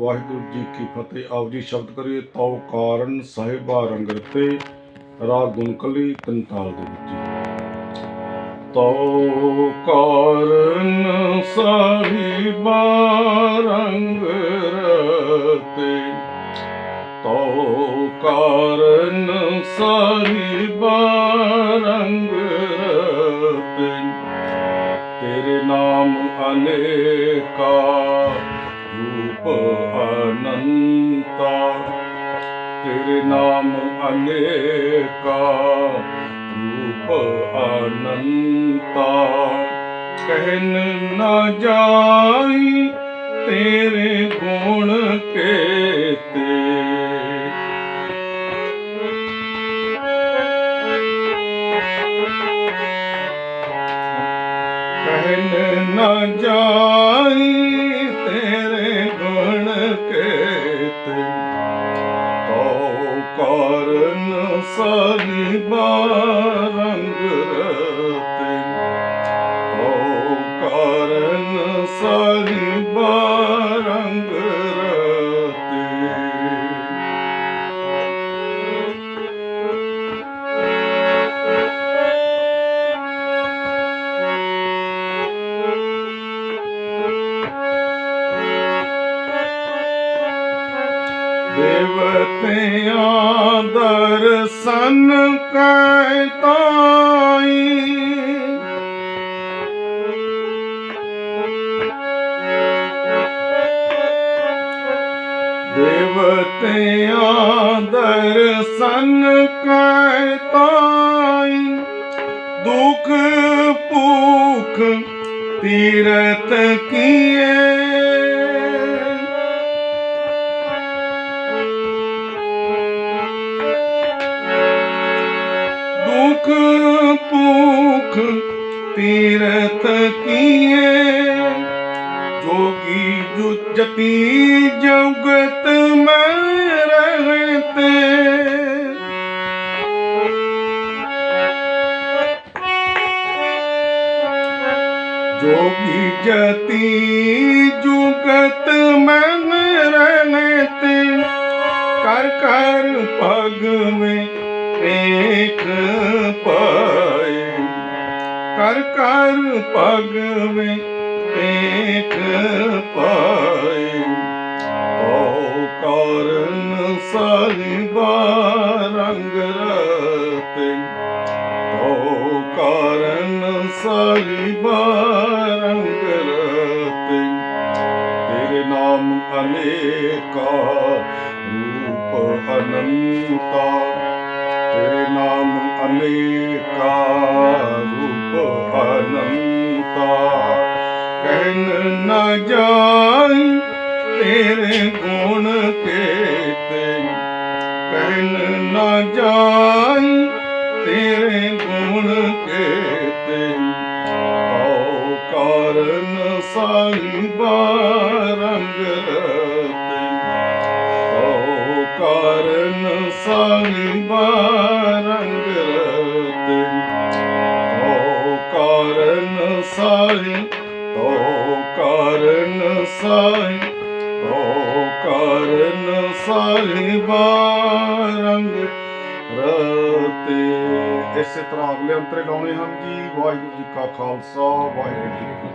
ਵਾਹਿਗੁਰੂ ਜੀ ਕੀ ਫਤਿਹ। ਆਪ ਜੀ ਸ਼ਬਦ ਕਰੀਏ, ਤਉ ਕਾਰਨ ਸਾਹਿਬਾ ਰੰਗ ਰਤੇ ਰਾਗ ਗੁਨਕਲੀ ਦੇ ਵਿੱਚ। ਤਉ ਕਾਰਨ ਸਾਹਿਬਾ ਰੰਗ ਤਉ ਕਾਰਨ ਸਾਹਿਬਾ ਰੰਗ ਤੇਰੇ ਨਾਮ ਅਨੇਕਾ ਰੂਪ ਅਨੰਤਾ, ਤੇਰੇ ਨਾਮ ਅਨੇਕਾ, ਰੂਪ ਅਨੰਤਾ। ਕਹਿਨ ਨਾ ਜਾਈ ਤੇਰੇ ਗੁਣ ਕੇਤੇ। ਕਹਿਨ ਨਾ ਜਾਈ ਕਾਰਨ ਦੇਵਤਿਆਂ ਦਰਸ਼ਨ ਕੈ ਤਾਈ। ਦੇਵਤਿਆਂ ਦਰਸ਼ਨ ਕੈ ਤਾਈ। ਦੁਖ ਭੂਖ ਤੀਰਤ ਕੀਏ ਦੁਖ ਭੂਖ ਤੀਰਤ ਕੀਏ, ਜੋਗੀ ਜੁਜਤੀ ਜੁਗਤ ਮੈਂ ਰਹਤੇ। ਜੋਗੀ ਜਤੀ ਜੁਗਤ ਮਨ ਰਹਤੇ। ਕਰ ਕਰ ਪਗ ਮੈਂ ਵੇਖ ਪਾਏ। ਕਰ ਕਰ ਪਗ ਮੈਂ ਪਾਏ। ਓ ਕਾਰਨ ਸਾਹਿਬਾ ਰੰਗ ਰਤੇ। ਓ ਕਾਰਨ ਸਾਹਿਬਾ ਰੰਗ ਰਤੇ। ਤੇਰੇ ਨਾਮ ਅਨੇਕਾ ਰੂਪ ਅਨੰਤਾ ਨਾਮ ਅਨੇਕਾ ਰੂਪ ਅਨੰਤਾ ਕਹਿਨ ਨਾ ਜਾਈ ਤੇਰੇ ਗੁਣ ਕੇਤੇ ਕਹਿਨ ਨਾ ਜਾਈ ਤੇਰੇ ਗੁਣ ਕੇਤੇ ਆਓ ਕਾਰਨ ਸਾਹਿਬਾ ਰੰਗ ਰਤੇ ਓ ਕਾਰਨ ਸਾਈ, ਓ ਕਾਰਨ ਸਾਹਿਬਾ ਰੰਗ ਰਤੇ। ਇਸੇ ਤਰ੍ਹਾਂ ਅਗਲੇ ਅੰਤਰੇ ਗਾਉਣੇ ਹਨ ਜੀ, ਵਾਹਿਗੁਰੂ ਜੀ ਕਾ ਖਾਲਸਾ, ਵਾਹਿਗੁਰੂ ਜੀ